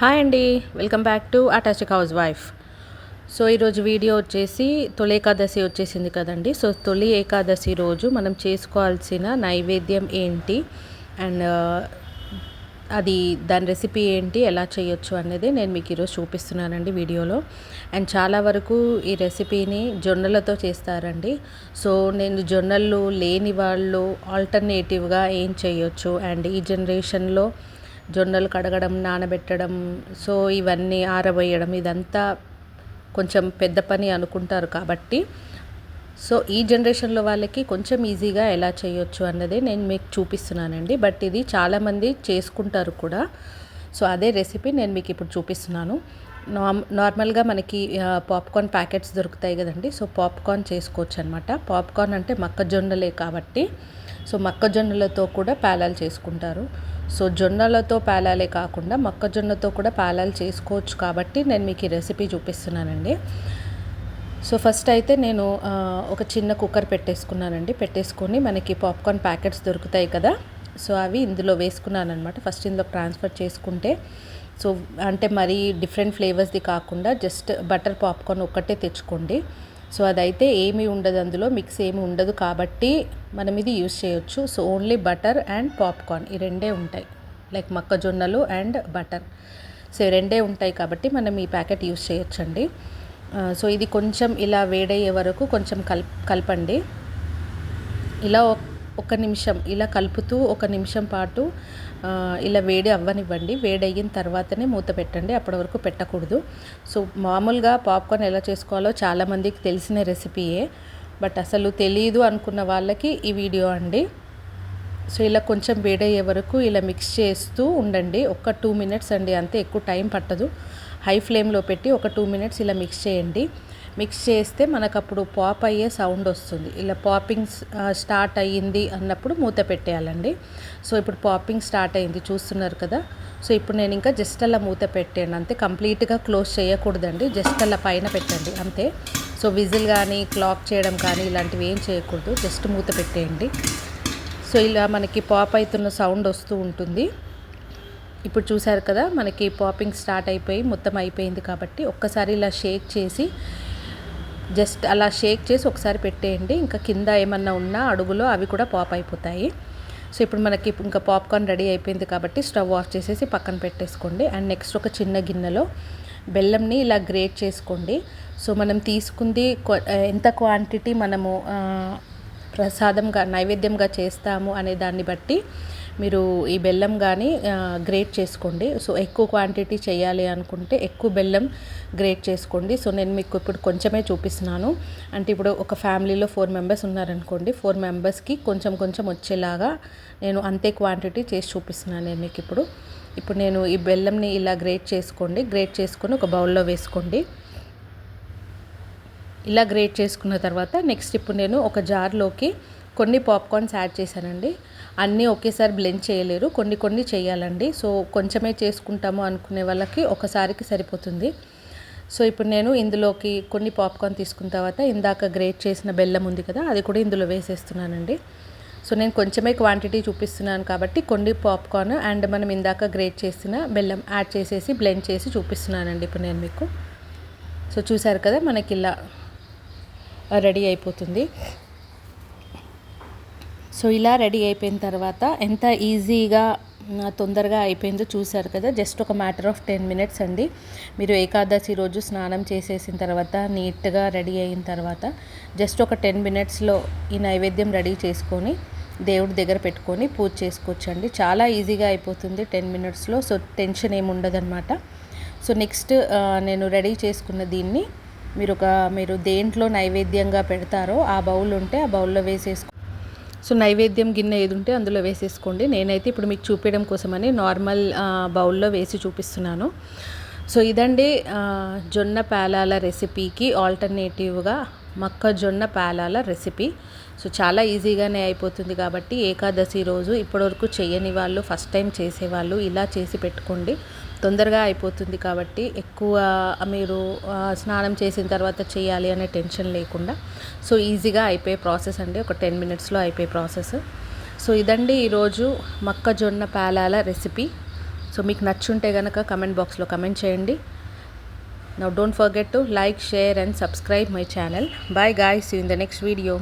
Hi అండి. Welcome back to అటాచిక్ house wife. So ఈరోజు వీడియో వచ్చేసి తొలి ఏకాదశి వచ్చేసింది కదండి. సో తొలి ఏకాదశి రోజు మనం చేసుకోవాల్సిన నైవేద్యం ఏంటి? అండ్ అది దాని రెసిపీ ఏంటి? ఎలా చేయొచ్చు అనేది నేను మీకు ఈరోజు చూపిస్తున్నానండి వీడియోలో. అండ్ చాలా వరకు ఈ రెసిపీని జొన్నలతో చేస్తారండి. సో నేను జొన్నలు లేని వాళ్ళు ఆల్టర్నేటివ్గా ఏం చేయొచ్చు? అండ్ ఈ జనరేషన్లో జొన్నలు కడగడం నానబెట్టడం సో ఇవన్నీ ఆరబోయడం ఇదంతా కొంచెం పెద్ద పని అనుకుంటారు కాబట్టి. సో ఈ జనరేషన్లో వాళ్ళకి కొంచెం ఈజీగా ఎలా చేయొచ్చు అన్నది నేను మీకు చూపిస్తున్నానండి. బట్ ఇది చాలామంది చేసుకుంటారు కూడా. సో అదే రెసిపీ నేను మీకు ఇప్పుడు చూపిస్తున్నాను. నార్మల్గా మనకి పాప్కార్న్ ప్యాకెట్స్ దొరుకుతాయి కదండి. సో పాప్కార్న్ చేసుకోవచ్చు అనమాట పాప్కార్న్ అంటే మొక్కజొన్నలే కాబట్టి సో మొక్కజొన్నలతో కూడా పేలాలు చేసుకుంటారు. సో జొన్నలతో పేలాలే కాకుండా మొక్కజొన్నతో కూడా పేలాలు చేసుకోవచ్చు కాబట్టి నేను మీకు ఈ రెసిపీ చూపిస్తున్నానండి. సో ఫస్ట్ అయితే నేను ఒక చిన్న కుక్కర్ పెట్టేసుకున్నానండి. పెట్టేసుకొని మనకి పాప్కార్న్ ప్యాకెట్స్ దొరుకుతాయి కదా. సో అవి ఇందులో వేసుకున్నాను అనమాట ఫస్ట్ ఇందులో ట్రాన్స్ఫర్ చేసుకుంటే సో అంటే మరీ డిఫరెంట్ ఫ్లేవర్స్ది కాకుండా జస్ట్ బటర్ పాప్కార్న్ ఒక్కటే తెచ్చుకోండి. సో అదైతే ఏమీ ఉండదు అందులో మిక్స్ ఏమి ఉండదు కాబట్టి మనం ఇది యూస్ చేయొచ్చు. So only butter and popcorn ఈ రెండే ఉంటాయి. లైక్ మొక్కజొన్నలు అండ్ బటర్. సో రెండే ఉంటాయి కాబట్టి మనం ఈ ప్యాకెట్ యూస్ చేయొచ్చండి. సో ఇది కొంచెం ఇలా వేడయ్యే వరకు కొంచెం కల్ కలపండి. ఇలా ఒక నిమిషం ఇలా కలుపుతూ ఒక నిమిషం పాటు ఇలా వేడి అవ్వనివ్వండి. వేడి అయిన తర్వాతనే మూత పెట్టండి. అప్పటి వరకు పెట్టకూడదు. సో మామూలుగా పాప్కార్న్ ఎలా చేసుకోవాలో చాలామందికి తెలిసిన రెసిపీయే. బట్ అసలు తెలియదు అనుకున్న వాళ్ళకి ఈ వీడియో అండి. సో ఇలా కొంచెం వేడయ్యే వరకు ఇలా మిక్స్ చేస్తూ ఉండండి. ఒక టూ మినిట్స్ అండి. అంతే ఎక్కువ టైం పట్టదు. హై ఫ్లేమ్లో పెట్టి ఒక టూ మినిట్స్ ఇలా మిక్స్ చేయండి. మిక్స్ చేస్తే మనకు అప్పుడు పాప్ అయ్యే సౌండ్ వస్తుంది. ఇలా పాపింగ్ స్టార్ట్ అయ్యింది అన్నప్పుడు మూత పెట్టేయాలండి. సో ఇప్పుడు పాపింగ్ స్టార్ట్ అయింది చూస్తున్నారు కదా? సో ఇప్పుడు నేను ఇంకా జస్ట్ అలా మూత పెట్టాను. అంతే కంప్లీట్గా క్లోజ్ చేయకూడదండి. జస్ట్ అలా పైన పెట్టండి. అంతే. సో విజిల్ కానీ క్లాక్ చేయడం కానీ ఇలాంటివి ఏం చేయకూడదు. జస్ట్ మూత పెట్టేయండి. సో ఇలా మనకి పాప్ అవుతున్న సౌండ్ వస్తూ ఉంటుంది. ఇప్పుడు చూసారు కదా? మనకి పాపింగ్ స్టార్ట్ అయిపోయి మొత్తం అయిపోయింది కాబట్టి ఒక్కసారి ఇలా షేక్ చేసి జస్ట్ అలా షేక్ చేసి ఒకసారి పెట్టేయండి. ఇంకా కింద ఏమన్నా ఉన్నా అడుగులో అవి కూడా పాప్ అయిపోతాయి. సో ఇప్పుడు మనకి ఇంకా పాప్కార్న్ రెడీ అయిపోయింది కాబట్టి స్టవ్ ఆఫ్ చేసేసి పక్కన పెట్టేసుకోండి. అండ్ నెక్స్ట్ ఒక చిన్న గిన్నెలో బెల్లంని ఇలా గ్రేట్ చేసుకోండి. సో మనం తీసుకుంది ఎంత క్వాంటిటీ మనము ప్రసాదంగా నైవేద్యంగా చేస్తాము అనే దాన్ని బట్టి మీరు ఈ బెల్లం కానీ గ్రేట్ చేసుకోండి. సో ఎక్కువ క్వాంటిటీ చేయాలి అనుకుంటే ఎక్కువ బెల్లం గ్రేట్ చేసుకోండి. సో నేను మీకు ఇప్పుడు కొంచెమే చూపిస్తున్నాను. అంటే ఇప్పుడు ఒక ఫ్యామిలీలో ఫోర్ మెంబర్స్ ఉన్నారనుకోండి ఫోర్ మెంబర్స్కి కొంచెం కొంచెం వచ్చేలాగా నేను అంతే క్వాంటిటీ చేసి చూపిస్తున్నాను నేను మీకు ఇప్పుడు. ఇప్పుడు నేను ఈ బెల్లంని ఇలా గ్రేట్ చేసుకోండి. గ్రేట్ చేసుకొని ఒక బౌల్లో వేసుకోండి. ఇలా గ్రేట్ చేసుకున్న తర్వాత నెక్స్ట్ ఇప్పుడు నేను ఒక జార్లోకి కొన్ని పాప్కార్న్స్ యాడ్ చేశానండి. అన్నీ ఒకేసారి బ్లెండ్ చేయలేరు. కొన్ని కొన్ని చేయాలండి. సో కొంచెమే చేసుకుంటాము అనుకునే వాళ్ళకి ఒకసారికి సరిపోతుంది. సో ఇప్పుడు నేను ఇందులోకి కొన్ని పాప్కార్న్ తీసుకున్న తర్వాత ఇందాక గ్రేట్ చేసిన బెల్లం ఉంది కదా అది కూడా ఇందులో వేసేస్తున్నానండి. సో నేను కొంచెమే క్వాంటిటీ చూపిస్తున్నాను కాబట్టి కొన్ని పాప్కార్న్ అండ్ మనం ఇందాక గ్రేట్ చేసిన బెల్లం యాడ్ చేసేసి బ్లెండ్ చేసి చూపిస్తున్నానండి ఇప్పుడు నేను మీకు. సో చూసారు కదా మనకి ఇలా రెడీ అయిపోతుంది. సో ఇలా రెడీ అయిపోయిన తర్వాత ఎంత ఈజీగా తొందరగా అయిపోయిందో చూశారు కదా. జస్ట్ ఒక మ్యాటర్ ఆఫ్ టెన్ మినిట్స్ అండి. మీరు ఏకాదశి రోజు స్నానం చేసేసిన తర్వాత నీట్గా రెడీ అయిన తర్వాత జస్ట్ ఒక టెన్ మినిట్స్లో ఈ నైవేద్యం రెడీ చేసుకొని దేవుడి దగ్గర పెట్టుకొని పూజ చేసుకోవచ్చండి. చాలా ఈజీగా అయిపోతుంది టెన్ మినిట్స్లో. సో టెన్షన్ ఏమి ఉండదన్నమాట. సో నెక్స్ట్ నేను రెడీ చేసుకున్న దీన్ని మీరు ఒక మీరు దేంట్లో నైవేద్యంగా పెడతారో ఆ బౌల్ ఉంటే ఆ బౌల్లో వేసేసుకో సో నైవేద్యం గిన్నె ఏది ఉంటే అందులో వేసేసుకోండి. నేనైతే ఇప్పుడు మీకు చూపించడం కోసమని నార్మల్ బౌల్లో వేసి చూపిస్తున్నాను. సో ఇదండి జొన్న పేలాల రెసిపీకి ఆల్టర్నేటివ్గా మొక్కజొన్న పేలాల రెసిపీ. సో చాలా ఈజీగానే అయిపోతుంది కాబట్టి ఏకాదశి రోజు ఇప్పటివరకు చేయని వాళ్ళు ఫస్ట్ టైం చేసేవాళ్ళు ఇలా చేసి పెట్టుకోండి. తొందరగా అయిపోతుంది కాబట్టి ఎక్కువ మీరు స్నానం చేసిన తర్వాత చేయాలి అనే టెన్షన్ లేకుండా సో ఈజీగా అయిపోయే ప్రాసెస్ అండి. ఒక టెన్ మినిట్స్లో అయిపోయే ప్రాసెస్. సో ఇదండి ఈరోజు మొక్కజొన్న పేలాల రెసిపీ. సో మీకు నచ్చుంటే కనుక కమెంట్ బాక్స్లో కమెంట్ చేయండి. Now don't forget to like share and subscribe my channel bye guys in the next video